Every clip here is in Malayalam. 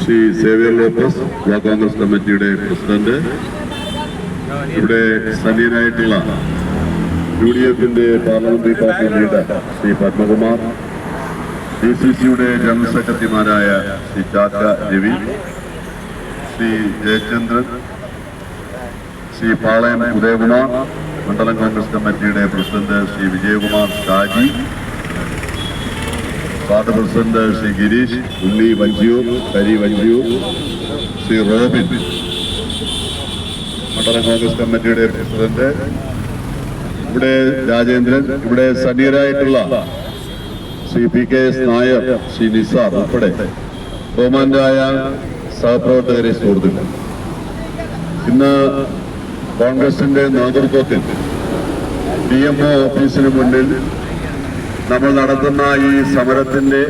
Shri Xavier Lopez block Congress കമ്മിറ്റിയുടെ പ്രസിഡന്റ്. ഇവിടെ സന്നിധനായിട്ടുള്ള യു ഡി എഫിന്റെ parliamentary party leader Shri Padmakumar D C സിയുടെ ജനറൽ സെക്രട്ടറിമാരായ ശ്രീ ചാക്ക രവി ശ്രീ ജയചന്ദ്രൻ ശ്രീ പാളയം ഉദയകുമാർ മണ്ഡലം കോൺഗ്രസ് കമ്മിറ്റിയുടെ president Shri Vijayakumar Shaji ward president Shri Girish Unni Vanchiyoor കരി വഞ്ചിയൂർ ശ്രീ റോബിൻ. മണ്ഡലം കോൺഗ്രസ് കമ്മിറ്റിയുടെ പ്രസിഡന്റ് ഇവിടെ രാജേന്ദ്രൻ ഇവിടെ സനീറായിട്ടുള്ള Shri P K S Nair Shri Nisar ഉൾപ്പെടെ ബഹുമാനായ സഹപ്രവർത്തകരെ സുഹൃത്തുക്കൾ. ഇന്ന് കോൺഗ്രസിന്റെ നേതൃത്വത്തിൽ ഡി എം ഒ ഓഫീസിന് മുന്നിൽ നമ്മൾ നടത്തുന്ന ഈ സമരത്തിന്റെ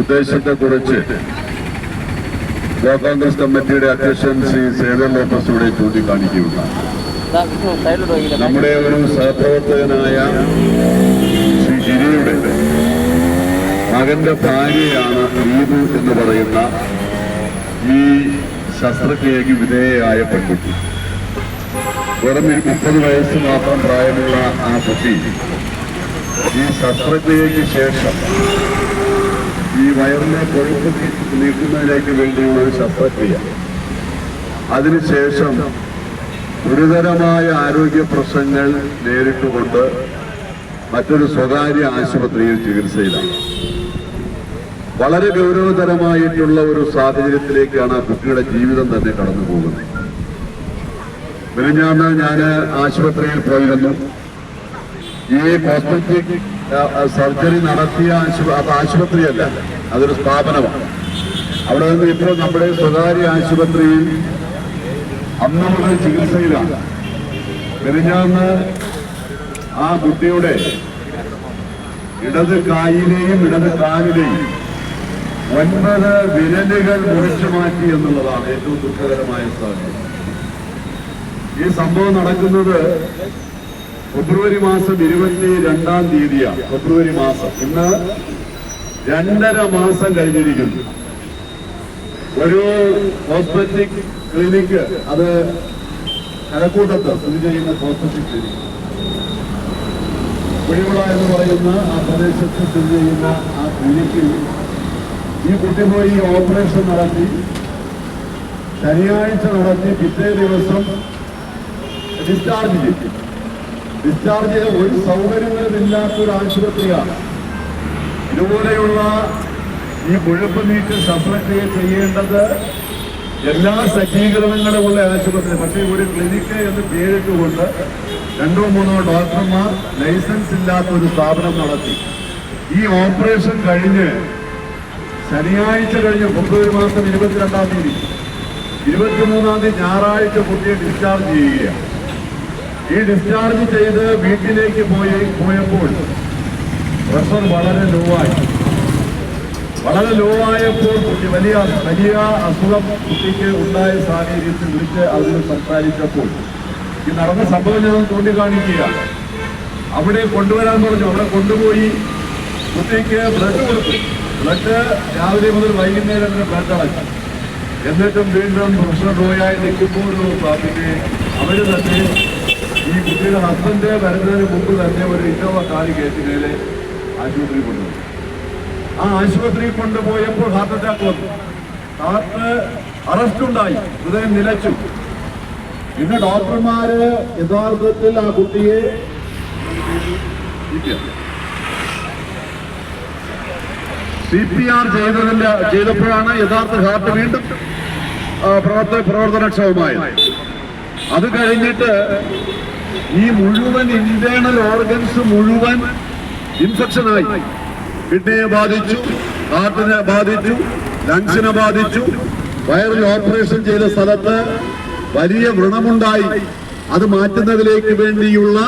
ഉദ്ദേശത്തെക്കുറിച്ച് ബ്ലോക്ക് കോൺഗ്രസ് കമ്മിറ്റിയുടെ അധ്യക്ഷൻ ശ്രീ സേവൻ ലോപ്പസ് ഇവിടെ ചൂണ്ടിക്കാണിക്കുകയുണ്ടായി നമ്മുടെ ഒരു സഹപ്രവർത്തകനായ ശ്രീ ഗിരിയുടെ മകന്റെ ഭാര്യയാണ് ദീപു എന്ന് പറയുന്ന ഈ ശസ്ത്രക്രിയക്ക് വിധേയയായ പെൺകുട്ടി. വെറും മുപ്പത് വയസ്സ് മാത്രം പ്രായമുള്ള ആ കുട്ടി ഈ ശസ്ത്രക്രിയയ്ക്ക് ശേഷം ഈ വയറിനെ കൊഴുപ്പ് നീക്കുന്നതിലേക്ക് വേണ്ടിയുള്ള ഒരു ശസ്ത്രക്രിയ. അതിനുശേഷം ഗുരുതരമായ ആരോഗ്യ പ്രശ്നങ്ങൾ നേരിട്ടുകൊണ്ട് മറ്റൊരു സ്വകാര്യ ആശുപത്രിയിൽ ചികിത്സയിലാണ്. വളരെ ഗൗരവതരമായിട്ടുള്ള ഒരു സാഹചര്യത്തിലേക്കാണ് ആ കുട്ടിയുടെ ജീവിതം തന്നെ കടന്നു പോകുന്നത് മിനിഞ്ഞാന്ന് ഞാൻ ആശുപത്രിയിൽ പോയിരുന്നു. ഈ കോസ്മെറ്റിക് സർജറി നടത്തിയ അത് ആശുപത്രിയല്ല അതൊരു സ്ഥാപനമാണ്. അവിടെ നിന്ന് ഇപ്പോൾ നമ്മുടെ സ്വകാര്യ ആശുപത്രിയിൽ അന്ന് മുതൽ ചികിത്സയിലാണ്. പെരിഞ്ഞാന്ന് ആ കുട്ടിയുടെ ഇടത് കായിലെയും ഇടത് കാലിലെയും ഒൻപത് വിരലുകൾ മുറിച്ചു മാറ്റി എന്നുള്ളതാണ് ഏറ്റവും ദുഃഖകരമായ സാഹചര്യം. ഈ സംഭവം നടക്കുന്നത് ഫെബ്രുവരി മാസം ഇരുപത്തി രണ്ടാം തീയതിയാണ്. ഫെബ്രുവരി മാസം. ഇന്ന് രണ്ടര മാസം കഴിഞ്ഞിരിക്കുന്നു. ഒരു കോസ്മെറ്റിക് ക്ലിനിക്ക് അത് കഴക്കൂട്ടത്ത് സ്ഥിതി ചെയ്യുന്ന കോസ്മെറ്റിക് ക്ലിനിക് കുഴിമുള എന്ന് പറയുന്ന ആ പ്രദേശത്ത് സ്ഥിതി ചെയ്യുന്ന ആ ക്ലിനിക്കിൽ ഈ കുട്ടി പോയി ഓപ്പറേഷൻ നടത്തി. ശനിയാഴ്ച നടത്തി പിറ്റേ ദിവസം ഡിസ്ചാർജ് ചെയ്തു. ഡിസ്ചാർജ് ചെയ്ത ഒരു സൗകര്യങ്ങളുമില്ലാത്ത ഒരു ആശുപത്രിയാണ് ഇതുപോലെയുള്ള ഈ മുഴുപ്പ് നീറ്റ് സപ്ലൈ ചെയ്യേണ്ടത് എല്ലാ സജ്ജീകരണങ്ങളും ഉള്ള ആശുപത്രി പക്ഷേ ഒരു ക്ലിനിക്ക് എന്ന് പേരിട്ടുകൊണ്ട് രണ്ടോ മൂന്നോ ഡോക്ടർമാർ ലൈസൻസ് ഇല്ലാത്ത ഒരു സ്ഥാപനം നടത്തി. ഈ ഓപ്പറേഷൻ കഴിഞ്ഞ് ശനിയാഴ്ച കഴിഞ്ഞ് ഫെബ്രുവരി മാസം ഇരുപത്തിരണ്ടാം തീയതി ഇരുപത്തിമൂന്നാം തീയതി ഞായറാഴ്ച കുട്ടിയെ ഡിസ്ചാർജ് ചെയ്യുകയാണ്. ഈ ഡിസ്ചാർജ് ചെയ്ത് വീട്ടിലേക്ക് പോയി പോയപ്പോൾ പ്രഷർ വളരെ ലോ ആയി. വളരെ ലോ ആയപ്പോൾ കുട്ടി വലിയ വലിയ അസുഖം കുട്ടിക്ക് ഉണ്ടായ സാഹചര്യത്തിൽ വിളിച്ച് അതിൽ സംസാരിച്ചപ്പോൾ ഈ നടന്ന സംഭവം ഞാൻ ചൂണ്ടിക്കാണിക്കുക. അവിടെ കൊണ്ടുവരാൻ പറഞ്ഞു. അവിടെ കൊണ്ടുപോയി കുട്ടിക്ക് ബ്ലഡ് കൊടുത്തു. ബ്ലഡ് രാവിലെ മുതൽ വൈകുന്നേരം വരെ ബ്ലഡ് അടച്ചു. എന്നിട്ടും വീണ്ടും പ്രഷർ ലോ ആയി നിൽക്കുമ്പോഴും അവർ തന്നെ ഈ കുട്ടിയുടെ ഹസ്ബൻഡ് വരുന്നതിന് മുമ്പ് തന്നെ ഒരു ഇന്നോവ കാറി കേസിനെ ആശുപത്രി കൊണ്ടുപോയി. ആ ആശുപത്രിയിൽ കൊണ്ടുപോയപ്പോൾ ഹാർട്ട് അറ്റാക്ക് വന്നു. ഹാർട്ട് അറസ്റ്റ് ഉണ്ടായി. ഹൃദയം നിലച്ചു. പിന്നെ ഡോക്ടർമാര് യഥാർത്ഥത്തിൽ ആ കുട്ടിയെ സി പി ആർ ചെയ്തതിന്റെ ചെയ്തപ്പോഴാണ് യഥാർത്ഥ ഹാർട്ട് വീണ്ടും പ്രവർത്തന പ്രവർത്തനക്ഷമമായത്. അത് കഴിഞ്ഞിട്ട് ഈ മുഴുവൻ ഇന്റേണൽ ഓർഗൻസ് മുഴുവൻ ഇൻഫെക്ഷനായി കിഡ്നിയെ ബാധിച്ചു ഹാർട്ടിനെ ബാധിച്ചു ലങ്സിനെ ബാധിച്ചു. വയറിൽ ഓപ്പറേഷൻ ചെയ്ത സ്ഥലത്ത് വലിയ വ്രണമുണ്ടായി. അത് മാറ്റുന്നതിലേക്ക് വേണ്ടിയുള്ള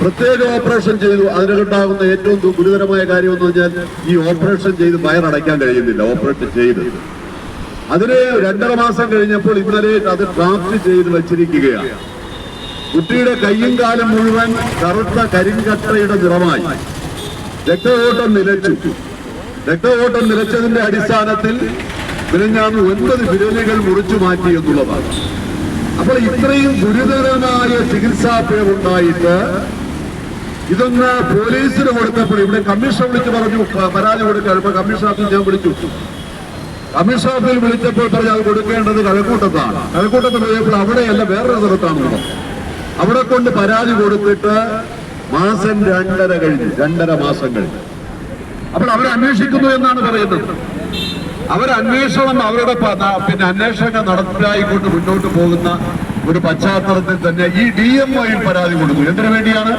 പ്രത്യേക ഓപ്പറേഷൻ ചെയ്തു. അതിനുണ്ടാകുന്ന ഏറ്റവും ഗുരുതരമായ കാര്യം എന്ന് വെച്ചാൽ ഈ ഓപ്പറേഷൻ ചെയ്ത് വയറടയ്ക്കാൻ കഴിയുന്നില്ല. ഓപ്പറേഷൻ ചെയ്ത്. അതിന് രണ്ടര മാസം കഴിഞ്ഞപ്പോൾ ഇന്നലെ അത് ഡ്രാഫ്റ്റ് ചെയ്ത് വെച്ചിരിക്കുകയാണ്. കുട്ടിയുടെ കയ്യും കാലം മുഴുവൻ കറുത്ത കരിങ്കട്ടയുടെ നിറമായി. രക്തഓട്ടം നിലച്ചു. രക്തഓട്ടം നിലച്ചതിന്റെ അടിസ്ഥാനത്തിൽ മിനിഞ്ഞാന്ന് ഒൻപത് വിരലുകൾ മുറിച്ചു മാറ്റി എന്നുള്ളതാണ്. അപ്പോൾ ഇത്രയും ഗുരുതരമായ ചികിത്സാ പിഴവുണ്ടായിട്ട് ഇതൊന്ന് പോലീസിന് കൊടുത്തപ്പോൾ ഇവിടെ കമ്മീഷൻ വിളിച്ച് പറഞ്ഞു പരാതി കൊടുക്കാൻ. ഇപ്പൊ കമ്മീഷൻ ഓഫീസ് ഞാൻ വിളിച്ചു. കമ്മീഷൻ ഓഫീസിൽ വിളിച്ചപ്പോൾ പറഞ്ഞു അത് കൊടുക്കേണ്ടത് കഴക്കൂട്ടത്താണ്. കഴക്കൂട്ടത്ത് പോയപ്പോൾ അവിടെയല്ല വേറൊരു സ്ഥലത്താണുള്ളത്. അവിടെ കൊണ്ട് പരാതി കൊടുത്തിട്ട് മാസം രണ്ടര കഴിഞ്ഞു രണ്ടര മാസം കഴിഞ്ഞു. അപ്പോൾ അവർ അന്വേഷിക്കുന്നു എന്നാണ് പറയുന്നത്. അവർ അന്വേഷണം അവരുടെ പിന്നെ അന്വേഷണങ്ങൾ നടപ്പിലായിക്കൊണ്ട് മുന്നോട്ട് പോകുന്ന ഒരു പശ്ചാത്തലത്തിൽ തന്നെ ഈ ഡി എം ഒയിൽ പരാതി കൊടുക്കുന്നു എന്തിനു വേണ്ടിയാണ്?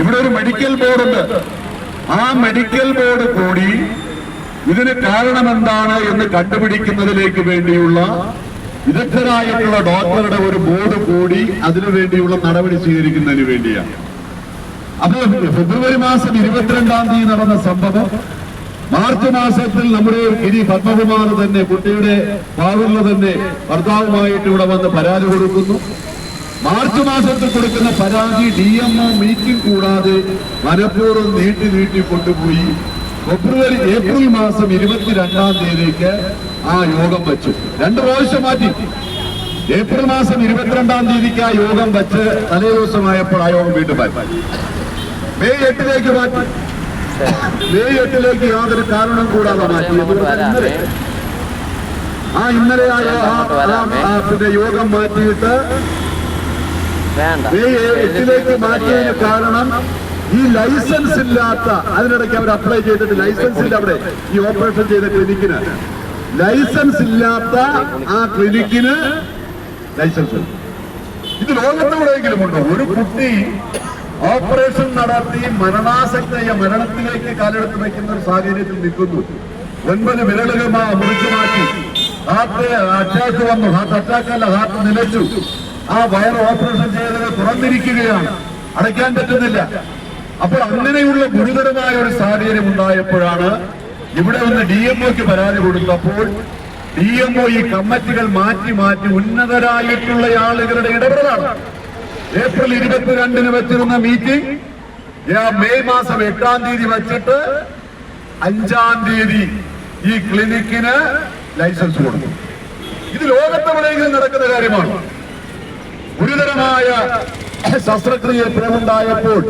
ഇവിടെ ഒരു മെഡിക്കൽ ബോർഡുണ്ട് ആ മെഡിക്കൽ ബോർഡ് കൂടി ഇതിന് കാരണമെന്താണ് എന്ന് കണ്ടുപിടിക്കുന്നതിലേക്ക് വേണ്ടിയുള്ള വിദഗ്ധരായിട്ടുള്ള ഡോക്ടറുടെ ഒരു ബോർഡ് കൂടി അതിനു വേണ്ടിയുള്ള നടപടി സ്വീകരിക്കുന്നതിന് വേണ്ടിയാണ്. അപ്പോൾ ഫെബ്രുവരി മാസം ഇരുപത്തിരണ്ടാം തീയതി നടന്ന സംഭവം. മാർച്ച് മാസത്തിൽ നമ്മുടെ ഇനി പത്മകുമാർ തന്നെ കുട്ടിയുടെ ഫാദറിന് തന്നെ ഭർത്താവുമായിട്ട് ഇവിടെ വന്ന് പരാതി കൊടുക്കുന്നു. മാർച്ച് മാസത്തിൽ കൊടുക്കുന്ന പരാതി ഡി എം ഒ മീറ്റിംഗ് കൂടാതെ മനഃപൂർവം നീട്ടി നീട്ടി കൊണ്ടുപോയി. ഫെബ്രുവരി ഏപ്രിൽ മാസം ഇരുപത്തിരണ്ടാം തീയതിക്ക് ആ യോഗം വെച്ചു. രണ്ട് പ്രാവശ്യം മാറ്റി. ഏപ്രിൽ മാസം ഇരുപത്തിരണ്ടാം തീയതിക്ക് ആ യോഗം വെച്ച് തലേ ദിവസമായപ്പോൾ ആ യോഗം വീണ്ടും മാറ്റി. മെയ് എട്ടിലേക്ക് മാറ്റി. മെയ് എട്ടിലേക്ക് യാതൊരു കാരണം കൂടാതെ മാറ്റി. ഇന്നലെ ആ ഇന്നലെ ആ പിന്നെ യോഗം മാറ്റിയിട്ട് മെയ് എട്ടിലേക്ക് മാറ്റിയതിന് കാരണം ഈ ലൈസൻസ് ഇല്ലാത്ത അതിനിടയ്ക്ക് അവർ അപ്ലൈ ചെയ്തിട്ട് ലൈസൻസ് ഇല്ല അവിടെ. ഈ ഓപ്പറേഷൻ ചെയ്ത ക്ലിനിക്കിന് ലൈസൻസ് ഇല്ലാത്ത ആ ക്ലിനിക്കിന് ലൈസൻസ്. ഇത് ലോകത്തെവിടെയെങ്കിലും ഉണ്ടോ? ഒരു കുട്ടി ഓപ്പറേഷൻ നടത്തി മരണാസക്തയ മരണത്തിലേക്ക് കാലെടുത്ത് വയ്ക്കുന്ന ഒരു സാഹചര്യത്തിൽ നിൽക്കുന്നു. ഒൻപത് വിരലുകൾ മുറിച്ചു മാറ്റി. ഹാർട്ട് അറ്റാക്ക് വന്നു. ഹാർട്ട് അറ്റാക്ക് അല്ല ഹാർട്ട് നിലച്ചു. ആ വയർ ഓപ്പറേഷൻ ചെയ്തത് തുറന്നിരിക്കുകയാണ്. അടയ്ക്കാൻ പറ്റുന്നില്ല. അപ്പോൾ അങ്ങനെയുള്ള ഗുരുതരമായ ഒരു സാഹചര്യം ഉണ്ടായപ്പോഴാണ് ഇവിടെ ഒന്ന് ഡി എം ഒക്ക് പരാതി കൊടുത്തപ്പോൾ ഡി എം ഒ ഈ കമ്മിറ്റികൾ മാറ്റി മാറ്റി ഉന്നതരായിട്ടുള്ള ആളുകളുടെ ഇടപെടലാണ്. ഏപ്രിൽ ഇരുപത്തിരണ്ടിന് വെച്ചിരുന്ന മീറ്റിംഗ് മെയ് മാസം എട്ടാം തീയതി വെച്ചിട്ട് അഞ്ചാം തീയതി ഈ ക്ലിനിക്കിന് ലൈസൻസ് കൊടുക്കും. ഇത് ലോകത്തെവിടെയെങ്കിലും നടക്കുന്ന കാര്യമാണ്. ഗുരുതരമായ ശസ്ത്രക്രിയ പിഴവുണ്ടായപ്പോൾ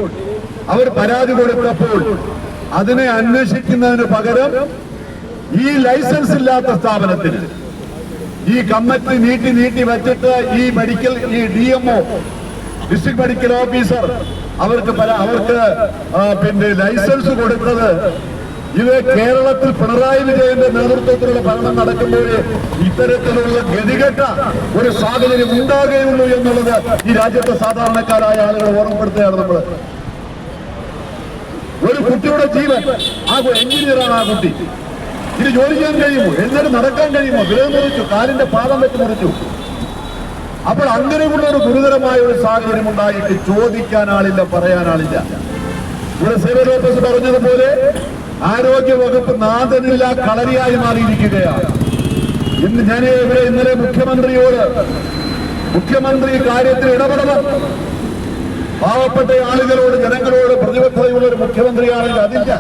അവർ പരാതി കൊടുത്തപ്പോൾ അതിനെ അന്വേഷിക്കുന്നതിന് പകരം ഈ ലൈസൻസ് ഇല്ലാത്ത സ്ഥാപനത്തിന് ഈ കമ്മിറ്റി നീട്ടി നീട്ടി വെച്ചിട്ട് ഈ മെഡിക്കൽ ഈ D MO district medical officer അവർക്ക് അവർക്ക് പിന്നെ ലൈസൻസ് കൊടുത്തത് ഇത് കേരളത്തിൽ പിണറായി വിജയന്റെ നേതൃത്വത്തിലുള്ള ഭരണം നടക്കുമ്പോഴേ ഇത്തരത്തിലുള്ള ഗതികെട്ട ഒരു സാഹചര്യം ഉണ്ടാകുകയുള്ളൂ എന്നുള്ളത് ഈ രാജ്യത്തെ സാധാരണക്കാരായ ആളുകൾ ഓർമ്മപ്പെടുത്തുകയാണ് നമ്മൾ ഒരു കുട്ടിയുടെ ജീവൻ. ആ എഞ്ചിനീയറാണ് ആ കുട്ടി. ഇത് ജോലി ചെയ്യാൻ കഴിയുമോ? എന്നിട്ട് നടക്കാൻ കഴിയുമോ? വിരൽ മുറിച്ചു കാലിന്റെ പാദം വെച്ച് മുറിച്ചു. അപ്പോൾ അങ്ങനെയുള്ള ഒരു ഗുരുതരമായ ഒരു സാഹചര്യം ഉണ്ടായിട്ട് ചോദിക്കാൻ ആളില്ല പറയാൻ ആളില്ല. ഇവിടെ സേവ ലോപ്പസ് പറഞ്ഞതുപോലെ ആരോഗ്യ വകുപ്പ് നാഥനില്ല കളരിയായി മാറിയിരിക്കുകയാണ്. ഇന്ന് ഞാൻ ഇവിടെ ഇന്നലെ മുഖ്യമന്ത്രിയോട് മുഖ്യമന്ത്രി കാര്യത്തിൽ ഇടപെടണം. പാവപ്പെട്ട ആളുകളോട് ജനങ്ങളോട് പ്രതിബദ്ധതയുള്ള ഒരു മുഖ്യമന്ത്രിയാണെങ്കിൽ അതില്ല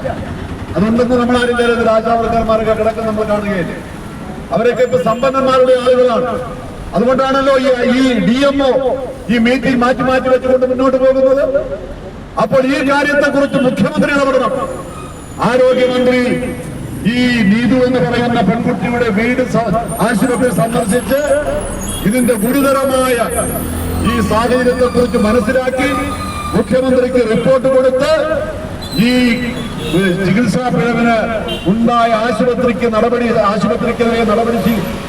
അതുണ്ടെന്ന് നമ്മൾ ആരും രാജാവർക്കാർമാരൊക്കെ കിടക്കുന്ന നമ്മൾ കാണുകയില്ലേ? അവരൊക്കെ ഇപ്പൊ സമ്പന്നന്മാരുടെ ആളുകളാണ്. അതുകൊണ്ടാണല്ലോ ഈ ഡി എംഒ ഈ മീറ്റിംഗ് മാറ്റി മാറ്റി വെച്ചുകൊണ്ട് മുന്നോട്ട് പോകുന്നത്. അപ്പോൾ ഈ കാര്യത്തെ കുറിച്ച് മുഖ്യമന്ത്രി ഇടപെടണം ആരോഗ്യമന്ത്രി ഈ നീതു എന്ന് പറയുന്ന പെൺകുട്ടിയുടെ വീട് ആശുപത്രി സന്ദർശിച്ച് ഇതിന്റെ ഗുരുതരമായ ഈ സാഹചര്യത്തെ കുറിച്ച് മനസ്സിലാക്കി മുഖ്യമന്ത്രിക്ക് റിപ്പോർട്ട് കൊടുത്ത് ഈ ചികിത്സാ പിഴവിന് ഉണ്ടായ ആശുപത്രിക്ക് നടപടി ആശുപത്രിക്കെതിരെ നടപടി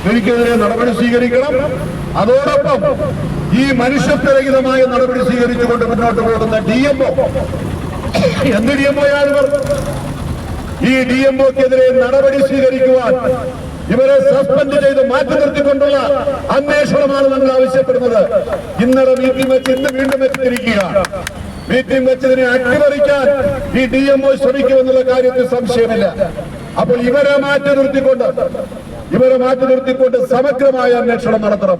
എനിക്കെതിരെ നടപടി സ്വീകരിക്കണം. അതോടൊപ്പം ഈ മനുഷ്യത്വരഹിതമായ നടപടി സ്വീകരിച്ചുകൊണ്ട് മുന്നോട്ട് പോകുന്ന ഡി എംഒ എന്ത് ഡി എം ഒ ആണ് ഈ ഡി എംഒക്കെതിരെ നടപടി സ്വീകരിക്കുവാൻ ഇവരെ സസ്പെൻഡ് ചെയ്ത് മാറ്റി നിർത്തിക്കൊണ്ടുള്ള അന്വേഷണമാണ് നമ്മൾ ആവശ്യപ്പെടുന്നത്. ഇന്നലെ മീറ്റിംഗ് വെച്ച് ഇന്ന് വീണ്ടും എത്തിയിരിക്കുക മീറ്റിംഗ് വെച്ചതിനെ അട്ടിമറിക്കാൻ ഈ ഡി എം ഒ ശ്രമിക്കുമെന്നുള്ള കാര്യത്തിൽ സംശയമില്ല. അപ്പോൾ ഇവരെ മാറ്റി നിർത്തിക്കൊണ്ട് ഇവരെ മാറ്റി നിർത്തിക്കൊണ്ട് സമഗ്രമായ അന്വേഷണം നടത്തണം.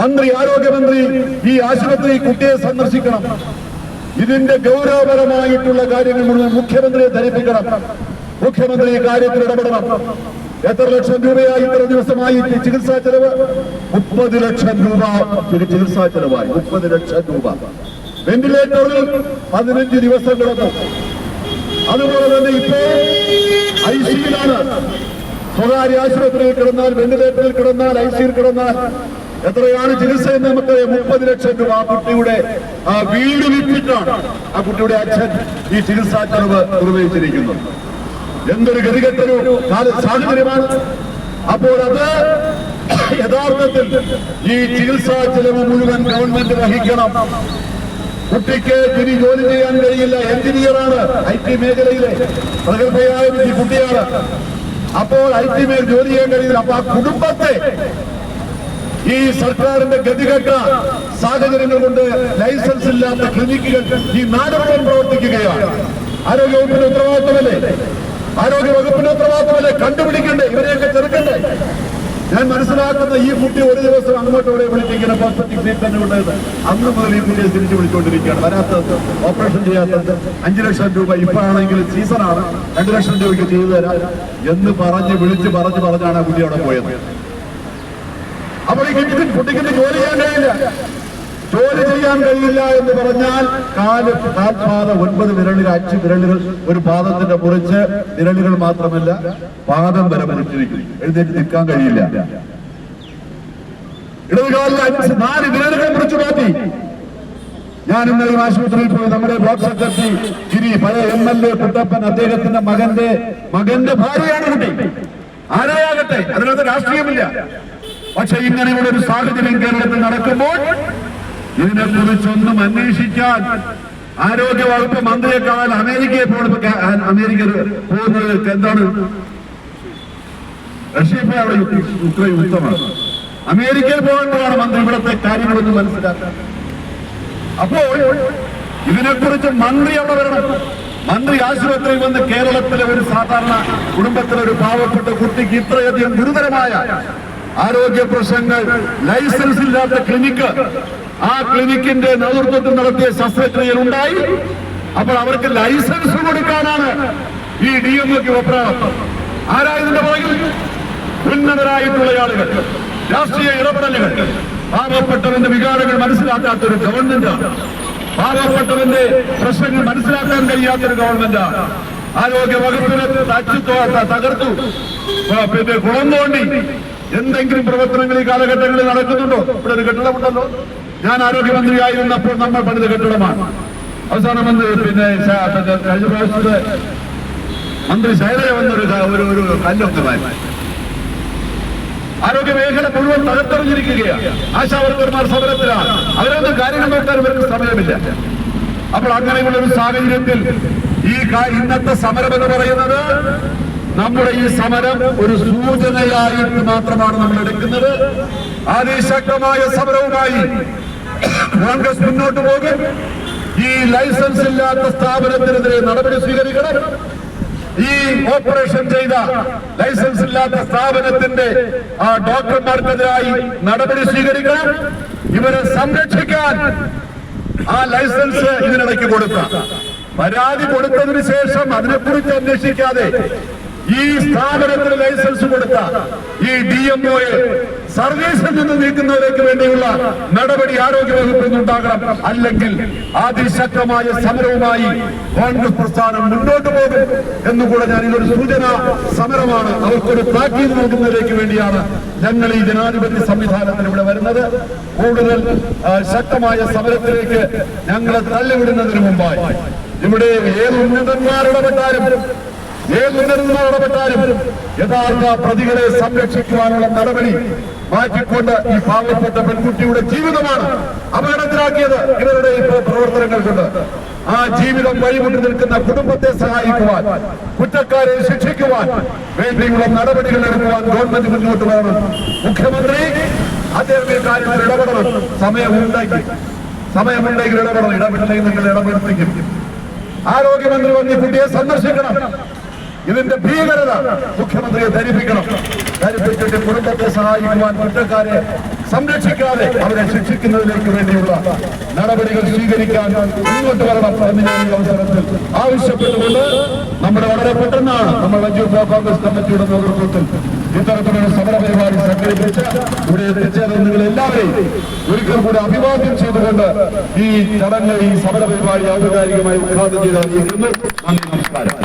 മന്ത്രി ആരോഗ്യമന്ത്രി ഈ ആശുപത്രി കുട്ടിയെ സന്ദർശിക്കണം. ഇതിന്റെ ഗൗരവപരമായിട്ടുള്ള കാര്യങ്ങൾ മുഴുവൻ മുഖ്യമന്ത്രിയെ ധരിപ്പിക്കണം. മുഖ്യമന്ത്രി ഇക്കാര്യത്തിൽ കാര്യത്തിൽ ഇടപെടണം. എത്ര ലക്ഷം രൂപയായി ഇത്ര ദിവസമായി ചികിത്സാ ചെലവ്? മുപ്പത് ലക്ഷം രൂപ. ചികിത്സാ ചെലവായി. മുപ്പത് ലക്ഷം രൂപ. വെന്റിലേറ്ററിൽ പതിനഞ്ച് ദിവസം കിടന്നു അതുപോലെ തന്നെ ഇപ്പോൾ ഐ സിയിലാണ്. സ്വകാര്യ ആശുപത്രിയിൽ കിടന്നാൽ വെന്റിലേറ്ററിൽ കിടന്നാൽ ഐ സിയിൽ കിടന്നാൽ എത്രയാണ് ചികിത്സ എന്ന് നമുക്ക് മുപ്പത് ലക്ഷം രൂപ ആ കുട്ടിയുടെ വീട് വിറ്റിട്ടാണ് ആ കുട്ടിയുടെ അച്ഛൻ ഈ ചികിത്സാ ചെലവ് നിർവഹിച്ചിരിക്കുന്നത്. എന്തൊരു ഗതികെട്ടൊരു സാഹചര്യമാണ്. അപ്പോൾ അത് യഥാർത്ഥത്തിൽ ഈ ചികിത്സാ ചെലവ് മുഴുവൻ ഗവൺമെന്റ് വഹിക്കണം. കുട്ടിക്ക് ഇനി ജോലി ചെയ്യാൻ കഴിയില്ല. എഞ്ചിനീയറാണ് ഐ ടി മേഖലയിലെ പ്രഗത്ഭയായ ഈ കുട്ടിയാണ്. അപ്പോൾ ഐ ടി മേൽ ജോലി ചെയ്യാൻ കഴിയില്ല. അപ്പൊ ആ കുടുംബത്തെ ഈ സർക്കാരിന്റെ ഗതികെട്ട സാഹചര്യങ്ങൾ കൊണ്ട് ലൈസൻസ് ഇല്ലാത്ത ക്ലിനിക്കുകൾ ഈ നാട് മുഴുവൻ പ്രവർത്തിക്കുകയാണ്. ആരോഗ്യവകുപ്പിന്റെ ഉത്തരവാദിത്വമല്ലേ ആരോഗ്യ വകുപ്പിന്റെ ഉത്തരവാദിത്തമല്ലേ? കണ്ടുപിടിക്കണ്ടേ? ഇവരെയൊക്കെ ചെറുക്കണ്ടേ? ഞാൻ മനസ്സിലാക്കുന്ന ഈ കുട്ടി ഒരു ദിവസം അങ്ങോട്ട് ഇവിടെ വിളിച്ചിങ്ങനെ സീറ്റ് തന്നെ ഉണ്ടായത് അന്ന് മുതൽ ഈ കുട്ടിയെ തിരിച്ചു വിളിച്ചുകൊണ്ടിരിക്കുകയാണ് വരാത്തത് ഓപ്പറേഷൻ ചെയ്യാത്തത് അഞ്ചു ലക്ഷം രൂപ ഇപ്പോഴാണെങ്കിൽ സീസണാണ് രണ്ടു ലക്ഷം രൂപയ്ക്ക് ചെയ്തു തരാം എന്ന് പറഞ്ഞ് വിളിച്ച് പറഞ്ഞ് പറഞ്ഞാണ് ആ കുട്ടി അവിടെ പോയത്. അപ്പോൾ ഈ കുട്ടിക്ക് ജോലി ചെയ്യാൻ കഴിയില്ല. ജോലി ചെയ്യാൻ കഴിയില്ല എന്ന് പറഞ്ഞാൽ കാൽ കാൽപാത ഒൻപത് വിരലുകൾ അഞ്ച് വിരലുകൾ ഒരു പാദത്തിന്റെ മുറിച്ച് വിരലുകൾ മാത്രമല്ല പാദം വരെ മുറിച്ചിരിക്കും. എഴുന്നേറ്റ് നിൽക്കാൻ കഴിയില്ല. നാല് വിരലുകൾ മുറിച്ചു മാറ്റി. ഞാൻ ഇന്നലെ ആശുപത്രിയിൽ പോയി നമ്മുടെ ബ്ലോക്ക് സെക്രട്ടറി ഗിരി പഴയ എം എൽ എ കുട്ടപ്പൻ അദ്ദേഹത്തിന്റെ മകന്റെ മകന്റെ ഭാര്യയാണ് കുട്ടി. ആരായാകട്ടെ? അതിനകത്ത് രാഷ്ട്രീയമില്ല. പക്ഷെ ഇങ്ങനെയുള്ള ഒരു സാഹചര്യം കേരളത്തിൽ നടക്കുമ്പോൾ ഇതിനെക്കുറിച്ചൊന്നും അന്വേഷിക്കാൻ ആരോഗ്യ വകുപ്പ് മന്ത്രിയെക്കാൾ അമേരിക്കയെ പോകുന്നത് അമേരിക്ക പോകുന്നത് എന്താണ്? റഷ്യ അവിടെ യുക്രൈൻ യുദ്ധമാണ്. അമേരിക്കയിൽ പോകേണ്ടതാണ് മന്ത്രി. ഇവിടുത്തെ കാര്യങ്ങളൊന്നും മനസ്സിലാക്കാൻ. അപ്പോൾ ഇതിനെക്കുറിച്ച് മന്ത്രി അവിടെ വരണം മന്ത്രി ആശുപത്രിയിൽ വന്ന് കേരളത്തിലെ ഒരു സാധാരണ കുടുംബത്തിലെ ഒരു പാവപ്പെട്ട കുട്ടിക്ക് ഇത്രയധികം ഗുരുതരമായ ആരോഗ്യ പ്രശ്നങ്ങൾ ലൈസൻസ് ഇല്ലാത്ത ക്ലിനിക്ക് ആ ക്ലിനിക്കിന്റെ നേതൃത്വത്തിൽ നടത്തിയ ശസ്ത്രക്രിയ ഉണ്ടായി. അപ്പോൾ അവർക്ക് ലൈസൻസ് കൊടുക്കാനാണ് ഈ ഡി എം ഒക്കെ ആരായതിന്റെ പുറകിൽ? ഉന്നതരായിട്ടുള്ള ആളുകൾ രാഷ്ട്രീയ ഇടപെടലുകൾ. പാവപ്പെട്ടവന്റെ വികാരങ്ങൾ മനസ്സിലാക്കാത്ത ഒരു ഗവൺമെന്റാണ് പാവപ്പെട്ടവന്റെ പ്രശ്നങ്ങൾ മനസ്സിലാക്കാൻ കഴിയാത്തൊരു ഗവൺമെന്റാണ് ആരോഗ്യ വകുപ്പിനെ തച്ചു തകർത്തു. പിന്നെ കുളം തോണ്ടി. എന്തെങ്കിലും പ്രവർത്തനങ്ങൾ ഈ കാലഘട്ടങ്ങളിൽ നടക്കുന്നുണ്ടോ? ഇവിടെ ഒരു കെട്ടിടമുണ്ടല്ലോ. ഞാൻ ആരോഗ്യമന്ത്രിയായിരുന്നപ്പോൾ നമ്മൾ പണിത കെട്ടിടമാണ്. അവസാനം വന്ന് പിന്നെ കഴിഞ്ഞ പ്രാവശ്യത്തെ മന്ത്രി ശൈലജ വന്നൊരു ഒരു ഒരു കല്ലൊക്കെ ആരോഗ്യ മേഖല മുഴുവൻ തകർത്തെറിഞ്ഞിരിക്കുകയാണ് ആശാവർക്കർമാർ സമരത്തിലാണ്. അവരൊന്നും കാര്യങ്ങൾ നോക്കാൻ ഇവർക്ക് സമയമില്ല. അപ്പോൾ അങ്ങനെയുള്ള ഒരു സാഹചര്യത്തിൽ ഈ ഇന്നത്തെ സമരം എന്ന് പറയുന്നത് നമ്മുടെ ഈ സമരം ഒരു സൂചനയായിട്ട് മാത്രമാണ് നമ്മൾ എടുക്കുന്നത്. അതിശക്തമായ സമരവുമായി കോൺഗ്രസ് മുന്നോട്ട് പോകും. ഈ ലൈസൻസ് ഇല്ലാത്ത സ്ഥാപനത്തിനെതിരെ നടപടി സ്വീകരിക്കണം. ഈ ഓപ്പറേഷൻ ചെയ്ത ലൈസൻസ് ഇല്ലാത്ത സ്ഥാപനത്തിന്റെ ആ ഡോക്ടർമാർക്കെതിരായി നടപടി സ്വീകരിക്കണം. ഇവരെ സംരക്ഷിക്കാൻ ആ ലൈസൻസ് ഇതിനിടയ്ക്ക് കൊടുത്ത പരാതി കൊടുത്തതിന് ശേഷം അതിനെക്കുറിച്ച് അന്വേഷിക്കാതെ ഈ സ്ഥാപനത്തിന് ലൈസൻസ് കൊടുത്ത ഈ ഡി എം ഒയെ സർവീസിൽ നിന്ന് നീക്കുന്നവരേക്ക് വേണ്ടിയുള്ള നടപടി ആരോഗ്യ വകുപ്പിൽ നിന്നുണ്ടാകണം. അല്ലെങ്കിൽ അതിശക്തമായ സമരവുമായി കോൺഗ്രസ് പ്രസ്ഥാനം മുന്നോട്ട് പോകും എന്നുകൂടെ ഞാൻ ഇതൊരു സൂചന സമരമാണ്. അവർക്കൊരു താക്കീത് നൽകുന്നതിലേക്ക് വേണ്ടിയാണ് ഞങ്ങൾ ഈ ജനാധിപത്യ സംവിധാനത്തിൽ ഇവിടെ വരുന്നത്. കൂടുതൽ ശക്തമായ സമരത്തിലേക്ക് ഞങ്ങളെ തള്ളിവിടുന്നതിന് മുമ്പായി. ഇവിടെ ഏത് ഉന്നതന്മാരിടപെട്ടാലും ഏത് ഉന്നതന്മാർ ഇടപെട്ടാലും യഥാർത്ഥ പ്രതികളെ സംരക്ഷിക്കുവാനുള്ള നടപടി മാറ്റിക്കൊണ്ട് ഈ പാവപ്പെട്ട പെൺകുട്ടിയുടെ ജീവിതമാണ് അപകടത്തിലാക്കിയത്. ഇവരുടെ ഇപ്പോ പ്രവർത്തനങ്ങൾ കൊണ്ട് ആ ജീവിതം വഴിമുട്ടി നിൽക്കുന്ന കുടുംബത്തെ സഹായിക്കുവാൻ കുറ്റക്കാരെ ശിക്ഷിക്കുവാൻ വേണ്ടിയുള്ള നടപടികൾ എടുക്കുവാൻ ഗവൺമെന്റ് മുന്നോട്ട് വരണം. മുഖ്യമന്ത്രി അദ്ദേഹം ഈ കാര്യത്തിൽ ഇടപെടണം. സമയമുണ്ടെങ്കിൽ സമയമുണ്ടെങ്കിൽ ഇടപെടണം. ഇടപെടണമെങ്കിൽ നിങ്ങൾ ഇടപെടുത്തിക്കും ആരോഗ്യമന്ത്രി വന്ന് കുട്ടിയെ സന്ദർശിക്കണം. ഇതിന്റെ ഭീകരത മുഖ്യമന്ത്രിയെ ധരിപ്പിക്കണം. ധരിപ്പിച്ചിട്ട് കുടുംബത്തെ സഹായിക്കുവാൻ കുറ്റക്കാരെ സംരക്ഷിക്കാതെ അവരെ ശിക്ഷിക്കുന്നതിലേക്ക് വേണ്ടിയുള്ള നടപടികൾ സ്വീകരിക്കാൻ മുന്നോട്ട് വരണം എന്ന് ഞാൻ ഈ അവസരത്തിൽ ആവശ്യപ്പെട്ടുകൊണ്ട് നമ്മുടെ വളരെ പെട്ടെന്നാണ് നമ്മൾ അഞ്ചു കോൺഗ്രസ് കമ്മിറ്റിയുടെ നേതൃത്വത്തിൽ ഇത്തരത്തിലുള്ള സമര പരിപാടി സംഘടിപ്പിച്ച് ഇവിടെ എത്തിച്ചത് നിങ്ങൾ എല്ലാവരെയും ഒരിക്കൽ കൂടി അഭിവാദ്യം ചെയ്തുകൊണ്ട് ഈ ചടങ്ങ് ഈ സമര പരിപാടി ഔപചാരികമായി ഉദ്ഘാടനം ചെയ്താൽ നന്ദി നമസ്കാരം.